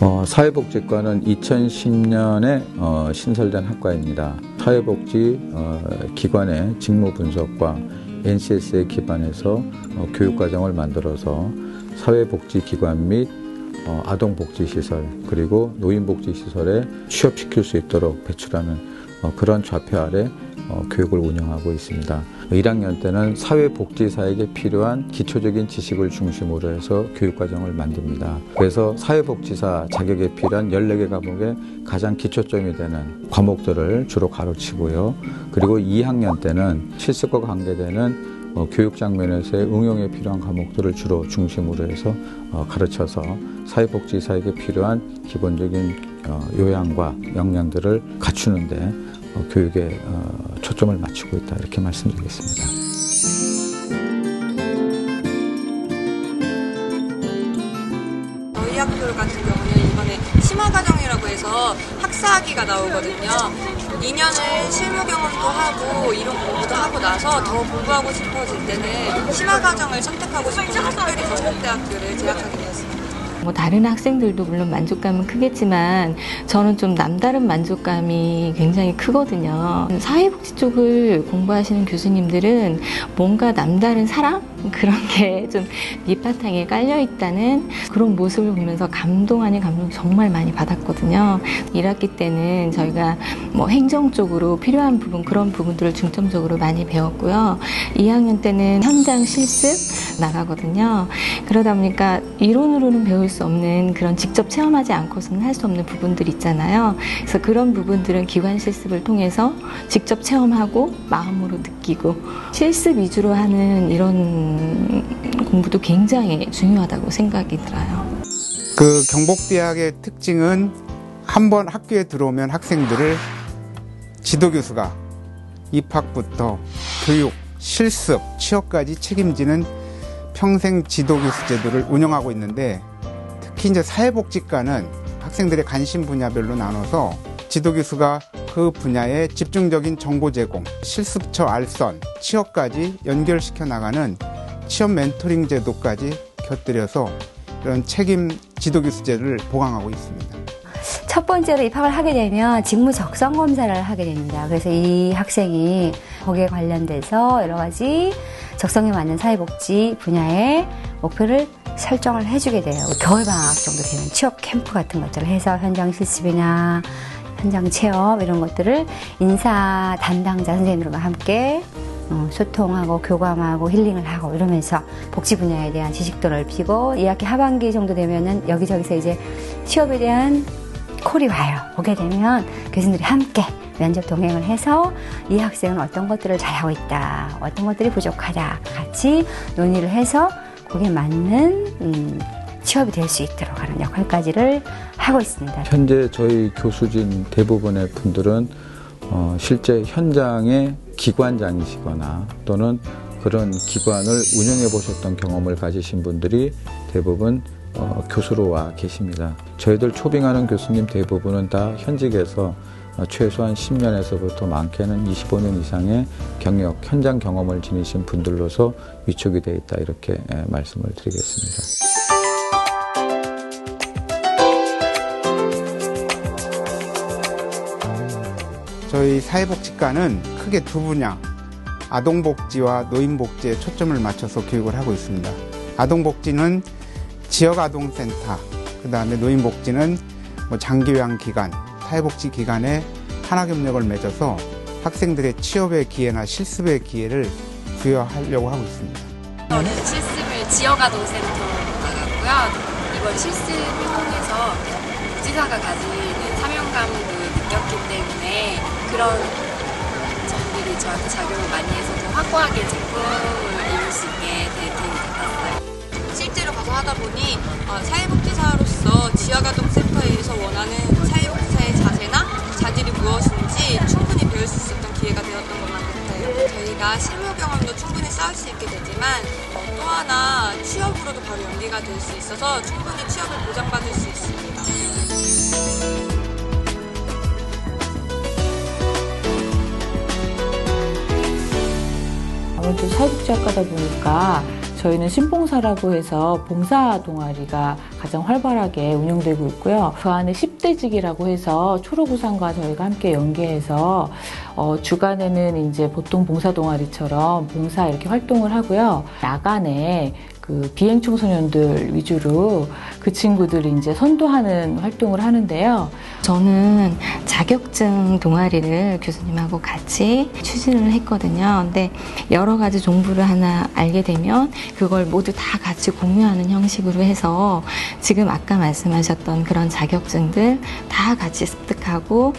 어, 사회복지과는 2010년에 어, 신설된 학과입니다. 사회복지 어, 기관의 직무 분석과 NCS에 기반해서 어, 교육과정을 만들어서 사회복지기관 및 어, 아동복지시설 그리고 노인복지시설에 취업시킬 수 있도록 배출하는 어, 그런 좌표 아래 어, 교육을 운영하고 있습니다. 1학년 때는 사회복지사에게 필요한 기초적인 지식을 중심으로 해서 교육과정을 만듭니다. 그래서 사회복지사 자격에 필요한 14개 과목의 가장 기초점이 되는 과목들을 주로 가르치고요. 그리고 2학년 때는 실습과 관계되는 어, 교육 장면에서의 응용에 필요한 과목들을 주로 중심으로 해서 어, 가르쳐서 사회복지사에게 필요한 기본적인 어, 요양과 역량들을 갖추는데 어, 교육에 어, 초점을 맞추고 있다 이렇게 말씀드리겠습니다. 학교 같은 경우는 이번에 심화 과정이라고 해서 학사학위가 나오거든요. 2년을 실무 경험도 하고 이론 공부도 하고 나서 더 공부하고 싶어질 때는 심화 과정을 선택하고 싶어서 특별히 경북대학교를 재학하게 되었습니다. 뭐 다른 학생들도 물론 만족감은 크겠지만 저는 좀 남다른 만족감이 굉장히 크거든요. 사회복지 쪽을 공부하시는 교수님들은 뭔가 남다른 사랑 그런 게 좀 밑바탕에 깔려 있다는 그런 모습을 보면서 감동 아닌 감동 정말 많이 받았거든요. 1학기 때는 저희가 뭐 행정 쪽으로 필요한 부분 그런 부분들을 중점적으로 많이 배웠고요. 2학년 때는 현장 실습 나가거든요. 그러다 보니까 이론으로는 배울 수 없는 그런 직접 체험하지 않고서는 할 수 없는 부분들 있잖아요. 그래서 그런 부분들은 기관 실습을 통해서 직접 체험하고 마음으로 느끼고 실습 위주로 하는 이런 공부도 굉장히 중요하다고 생각이 들어요. 그 경복대학의 특징은 한 번 학교에 들어오면 학생들을 지도교수가 입학부터 교육, 실습, 취업까지 책임지는 평생 지도교수 제도를 운영하고 있는데 특히 이제 사회복지과는 학생들의 관심 분야별로 나눠서 지도교수가 그 분야의 집중적인 정보 제공, 실습처 알선, 취업까지 연결시켜 나가는 취업 멘토링 제도까지 곁들여서 이런 책임 지도교수제를 보강하고 있습니다. 첫 번째로 입학을 하게 되면 직무 적성 검사를 하게 됩니다. 그래서 이 학생이 거기에 관련돼서 여러 가지 적성에 맞는 사회복지 분야의 목표를 설정을 해주게 돼요. 겨울방학 정도 되면 취업 캠프 같은 것들을 해서 현장 실습이나 현장 체험 이런 것들을 인사 담당자 선생님들과 함께 어, 소통하고 교감하고 힐링을 하고 이러면서 복지 분야에 대한 지식도 넓히고 2학기 하반기 정도 되면은 여기저기서 이제 취업에 대한 콜이 와요. 오게 되면 교수님들이 함께 면접 동행을 해서 이 학생은 어떤 것들을 잘하고 있다, 어떤 것들이 부족하다 같이 논의를 해서 거기에 맞는 음, 취업이 될 수 있도록 하는 역할까지를 하고 있습니다. 현재 저희 교수진 대부분의 분들은 어, 실제 현장의 기관장이시거나 또는 그런 기관을 운영해 보셨던 경험을 가지신 분들이 대부분 어, 교수로 와 계십니다. 저희들 초빙하는 교수님 대부분은 다 현직에서 어, 최소한 10년에서부터 많게는 25년 이상의 경력, 현장 경험을 지니신 분들로서 위촉이 되어 있다 이렇게 예, 말씀을 드리겠습니다. 저희 사회복지과는 크게 두 분야, 아동복지와 노인복지에 초점을 맞춰서 교육을 하고 있습니다. 아동복지는 지역아동센터, 그 다음에 노인복지는 뭐 장기요양기관, 사회복지기관에 하나협력을 맺어서 학생들의 취업의 기회나 실습의 기회를 부여하려고 하고 있습니다. 저는 실습을 지역아동센터로 나갔고요. 이번 실습을 통해서 부지사가 가지는 사명감도 느꼈기 때문에 그런 점들이 저한테 작용을 많이 해서 더 확고하게 제품을 이룰 수 있게 될계 하다 보니 어, 사회복지사로서 지역아동센터에서 원하는 사회복지사의 자세나 자질이 무엇인지 충분히 배울 수 있었던 기회가 되었던 것만 같아요. 저희가 실무 경험도 충분히 쌓을 수 있게 되지만 어, 또 하나 취업으로도 바로 연계가 될 수 있어서 충분히 취업을 보장받을 수 있습니다. 아무래도 사회복지학과다 보니까 저희는 신봉사라고 해서 봉사 동아리가 가장 활발하게 운영되고 있고요. 그 안에 10대직이라고 해서 초록우산과 저희가 함께 연계해서 어, 주간에는 이제 보통 봉사 동아리처럼 봉사 이렇게 활동을 하고요. 야간에 그 비행 청소년들 위주로 그 친구들이 이제 선도하는 활동을 하는데요. 저는 자격증 동아리를 교수님하고 같이 추진을 했거든요. 근데 여러 가지 정보를 하나 알게 되면 그걸 모두 다 같이 공유하는 형식으로 해서 지금 아까 말씀하셨던 그런 자격증들 다 같이 습득하고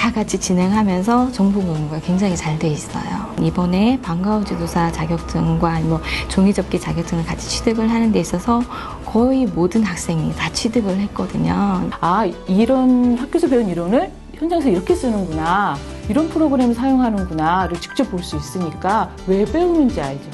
다 같이 진행하면서 정보 공유가 굉장히 잘 돼 있어요. 이번에 방과후 지도사 자격증과 뭐 종이 접기 자격증을 같이 취득을 하는 데 있어서 거의 모든 학생이 다 취득을 했거든요. 아, 이런 학교에서 배운 이론을 현장에서 이렇게 쓰는구나. 이런 프로그램을 사용하는구나를 직접 볼 수 있으니까 왜 배우는지 알죠.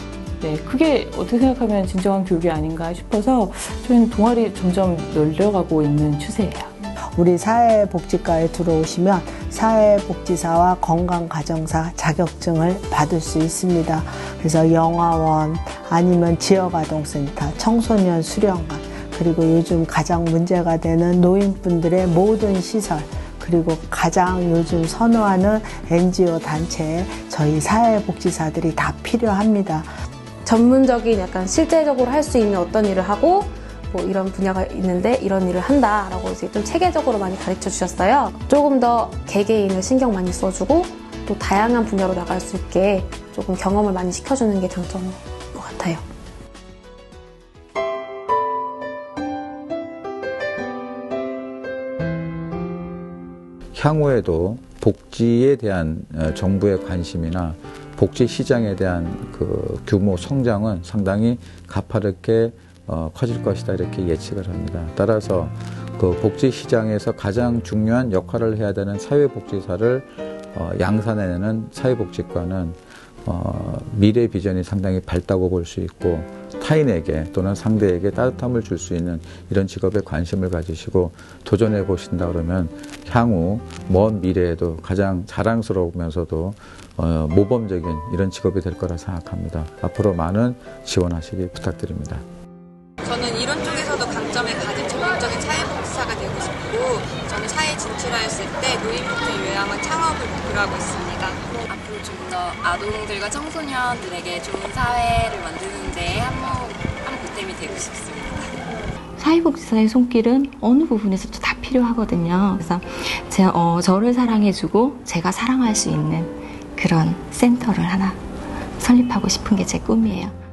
네, 그게 어떻게 생각하면 진정한 교육이 아닌가 싶어서 저희는 동아리 점점 늘려가고 있는 추세예요. 우리 사회복지과에 들어오시면 사회복지사와 건강가정사 자격증을 받을 수 있습니다. 그래서 영화원 아니면 지역아동센터, 청소년 수련관 그리고 요즘 가장 문제가 되는 노인분들의 모든 시설 그리고 가장 요즘 선호하는 NGO 단체에 저희 사회복지사들이 다 필요합니다. 전문적인 약간 실제적으로 할 수 있는 어떤 일을 하고 뭐 이런 분야가 있는데 이런 일을 한다라고 이제 좀 체계적으로 많이 가르쳐 주셨어요. 조금 더 개개인을 신경 많이 써주고 또 다양한 분야로 나갈 수 있게 조금 경험을 많이 시켜주는 게 장점인 것 같아요. 향후에도 복지에 대한 어, 정부의 관심이나 복지 시장에 대한 그 규모 성장은 상당히 가파르게 어, 커질 것이다 이렇게 예측을 합니다. 따라서 그 복지 시장에서 가장 중요한 역할을 해야 되는 사회복지사를 어, 양산해내는 사회복지과는 어, 미래 비전이 상당히 밝다고 볼 수 있고 타인에게 또는 상대에게 따뜻함을 줄 수 있는 이런 직업에 관심을 가지시고 도전해 보신다 그러면 향후 먼 미래에도 가장 자랑스러우면서도 어, 모범적인 이런 직업이 될 거라 생각합니다. 앞으로 많은 지원하시기 부탁드립니다. 사회에 진출하였을 때 노인복지 요양원 창업을 목표로 하고 있습니다. 앞으로 좀 더 아동들과 청소년들에게 좋은 사회를 만드는 데 한몫 한 보탬이 되고 싶습니다. 사회복지사의 손길은 어느 부분에서도 다 필요하거든요. 그래서 제, 어, 저를 사랑해주고 제가 사랑할 수 있는 그런 센터를 하나 설립하고 싶은 게 제 꿈이에요.